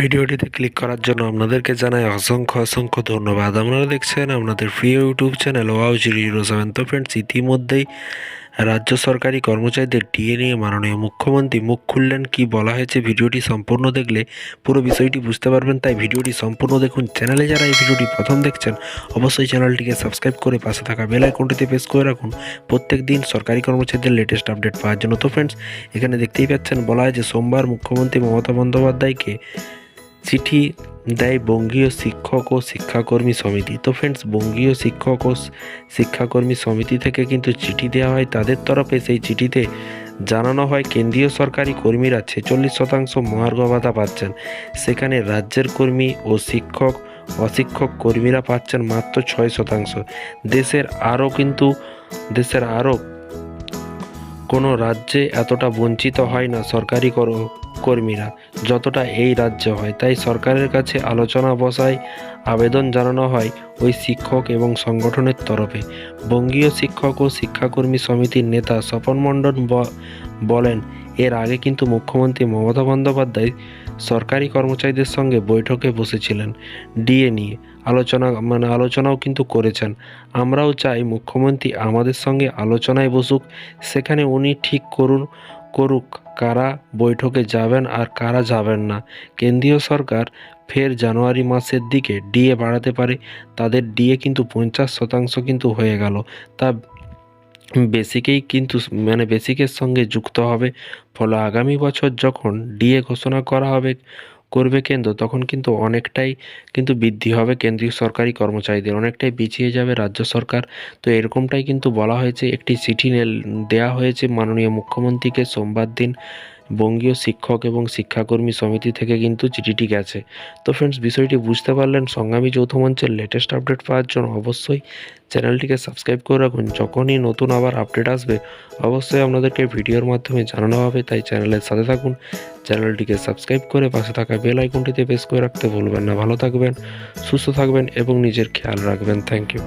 ভিডিওটিতে ক্লিক করার জন্য আপনাদেরকে জানাই অসংখ্য অসংখ্য ধন্যবাদ। আপনারা দেখছেন আপনাদের প্রিয় YouTube channel wow zero seven. তো ফ্রেন্ডস ইতিমধ্যেই রাজ্য সরকারি কর্মচারীদের ডিএ নিয়ে মাননীয় মুখ্যমন্ত্রী মুখ খুললেন কি বলা হয়েছে ভিডিওটি সম্পূর্ণ দেখলে পুরো বিষয়টি বুঝতে পারবেন। তাই ভিডিওটি সম্পূর্ণ দেখুন। চ্যানেলে যারা এই ভিডিওটি প্রথম দেখছেন, অবশ্যই চ্যানেলটিকে সাবস্ক্রাইব করে পাশে থাকা বেল আইকনটিতে প্রেস করে রাখুন। প্রত্যেক দিন সরকারি কর্মচারীদের লেটেস্ট আপডেট পাওয়ার জন্য। তো ফ্রেন্ডস এখানে দেখতেই পাচ্ছেন বলা হয় যে সোমবার মুখ্যমন্ত্রী মমতা বন্দ্যোপাধ্যায়কে চিঠি দেয় বঙ্গীয় শিক্ষক ও শিক্ষাকর্মী সমিতি। তো ফ্রেন্ডস বঙ্গীয় শিক্ষক ও শিক্ষাকর্মী সমিতি থেকে কিন্তু চিঠি দেওয়া হয়। তাদের তরফে সেই চিঠিতে জানানো হয়, কেন্দ্রীয় সরকারি কর্মীরা ছেচল্লিশ শতাংশ মহার্ঘ ভাতা পাচ্ছেন। সেখানে রাজ্যের কর্মী ও শিক্ষক, অশিক্ষক কর্মীরা পাচ্ছেন মাত্র ছয় শতাংশ। দেশের আরও কিন্তু, দেশের আরও কোনো রাজ্যে এতটা বঞ্চিত হয় না সরকারি কর- কর্মীরা। যতটা এই রাজ্য হয়, তাই সরকারের কাছে আলোচনা বসায় আবেদন জানানো হয় ওই শিক্ষক এবং সংগঠনের তরফে। বঙ্গীয় শিক্ষক ও শিক্ষাকর্মী সমিতির নেতা স্বপন মণ্ডল বলেন, এর আগে কিন্তু মুখ্যমন্ত্রী মমতা বন্দ্যোপাধ্যায় সরকারি কর্মচারীদের সঙ্গে বৈঠকে বসেছিলেন। ডিএ নিয়ে। আলোচনা মানে আলোচনাও কিন্তু করেছেন। আমরাও চাই মুখ্যমন্ত্রী আমাদের সঙ্গে আলোচনায় বসুক। সেখানে উনি ঠিক করুন, করুক, কারা বৈঠকে যাবেন আর কারা যাবেন না। কেন্দ্রীয় সরকার ফের জানুয়ারি মাসের দিকে ডিএ বাড়াতে পারে। তাদের ডিএ কিন্তু পঞ্চাশ শতাংশ কিন্তু হয়ে গেল। তা বেসিকেই কিন্তু মানে বেসিকের সঙ্গে যুক্ত হবে। ফলে আগামী বছর যখন ডিএ ঘোষণা করা হবে, করবে কেন্দ্র, তখন কিন্তু অনেকটাই কিন্তু বৃদ্ধি হবে কেন্দ্রীয় সরকারি কর্মচারীদের, অনেকটাই পিছিয়ে যাবে রাজ্য সরকার। তো এরকমটাই কিন্তু বলা হয়েছে, একটি চিঠি দেয়া হয়েছে মাননীয় মুখ্যমন্ত্রীকে সোমবার দিন। বঙ্গীয় শিক্ষক এবং শিক্ষাকর্মী সমিতি থেকে কিন্তু চিঠিটি গেছে। তো ফ্রেন্ডস বিষয়টি বুঝতে পারলেন, সংগ্রামী যৌথ মঞ্চের লেটেস্ট আপডেট পাওয়ার জন্য অবশ্যই চ্যানেলটিকে সাবস্ক্রাইব করে রাখুন। যখনই নতুন আবার আপডেট আসবে, অবশ্যই আপনাদেরকে ভিডিওর মাধ্যমে জানানো হবে, তাই চ্যানেলের সাথে থাকুন। চ্যানেলটিকে সাবস্ক্রাইব করে পাশে থাকা বেল আইকনটিতে প্রেস করে রাখতে ভুলবেন না। ভালো থাকবেন, সুস্থ থাকবেন এবং নিজের খেয়াল রাখবেন। Thank you